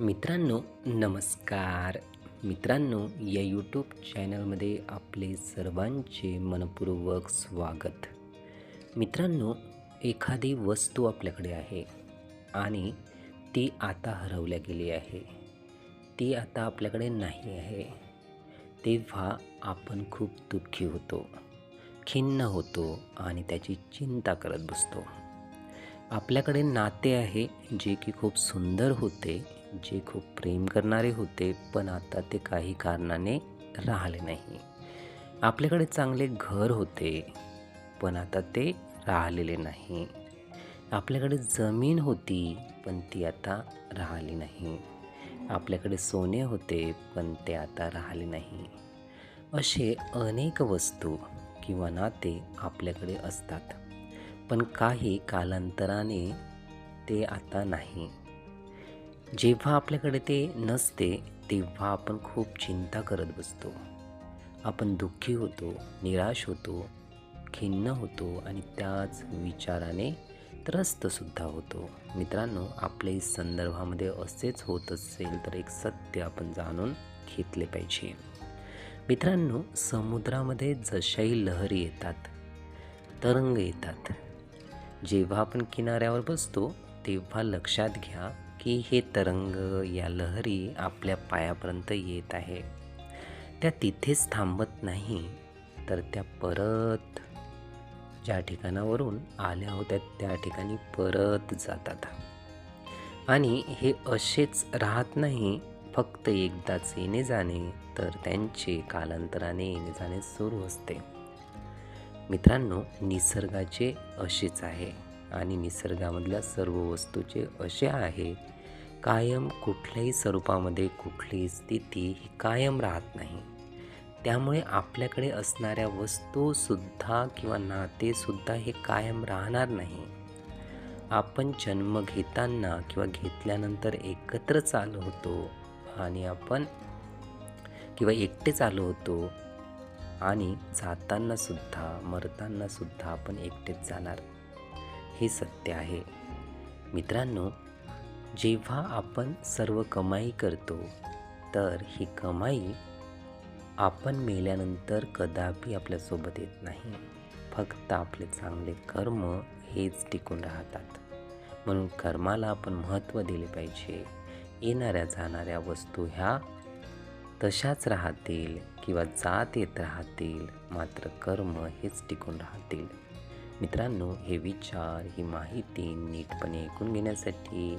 मित्रांनो नमस्कार. मित्रांनो या यूट्यूब चॅनलमध्ये आपले सर्वांचे मनपूर्वक स्वागत. मित्रांनो एखादी वस्तू आपल्याकडे आहे आणि ती आता हरवल्या गेली आहे. ती आता आपल्याकडे नाही आहे. तेव्हा आपण खूप दुःखी होतो खिन्न होतो आणि त्याची चिंता करत बसतो. आपल्याकडे नाते आहे जे की खूप सुंदर होते जे खूप प्रेम करणारे होते पण आता ते काही कारणाने राहिले नाही. आपल्याकडे चांगले घर होते पण आता ते राहिलेले नाही. आपल्याकडे जमीन होती पण ती आता राहिली नाही. आपल्याकडे सोने होते पण ते आता राहिले नाही. असे अनेक वस्तू किंवा नाते आपल्याकडे असतात पण काही कालांतराने ते आता नाही. जेव्हा आपल्याकडे ते नसते तेव्हा आपण खूप चिंता करत बसतो. आपण दुःखी होतो निराश होतो खिन्न होतो आणि त्याच विचाराने त्रस्तसुद्धा होतो. मित्रांनो आपल्या संदर्भामध्ये असेच होत असेल तर एक सत्य आपण जाणून घेतले पाहिजे. मित्रांनो समुद्रामध्ये जशाही लहरी येतात तरंग येतात. जेव्हा आपण किनाऱ्यावर बसतो तेव्हा लक्षात घ्या की हे तरंग या लहरी आपल्या पायापर्यंत येत आहे. त्या तिथेच थांबत नाही तर त्या परत ज्या ठिकाणावरून आल्या होत्या त्या ठिकाणी परत जातात. आणि हे असेच राहत नाही फक्त एकदाच येणे जाणे तर त्यांचे कालांतराने येणे जाणे सुरू असते. मित्रांनो निसर्गाचे असेच आहे आणि निसर्गामधल्या सर्व वस्तूचे असे आहे कायम कुठल्याही स्वरूपामध्ये कुठलीही स्थिती ही कायम राहत नाही. त्यामुळे आपल्याकडे असणाऱ्या वस्तूसुद्धा किंवा नातेसुद्धा हे कायम राहणार नाही. आपण जन्म घेताना किंवा घेतल्यानंतर एकत्र चालू होतो आणि आपण किंवा एकटेच आलो होतो आणि जाताना सुद्धा मरताना सुद्धा आपण एकटेच जाणार. हे सत्य आहे. मित्रांनो जेव्हा आपण सर्व कमाई करतो तर ही कमाई आपण मेल्यानंतर कदापि आपल्यासोबत येत नाही. फक्त आपले चांगले कर्म हेच टिकून राहतात. म्हणून कर्माला आपण महत्त्व दिले पाहिजे. येणाऱ्या जाणाऱ्या वस्तू ह्या तशाच राहतील किंवा जात येत राहतील मात्र कर्म हेच टिकून राहतील. मित्रांनो हे विचार ही माहिती नीटपणे ऐकून घेण्यासाठी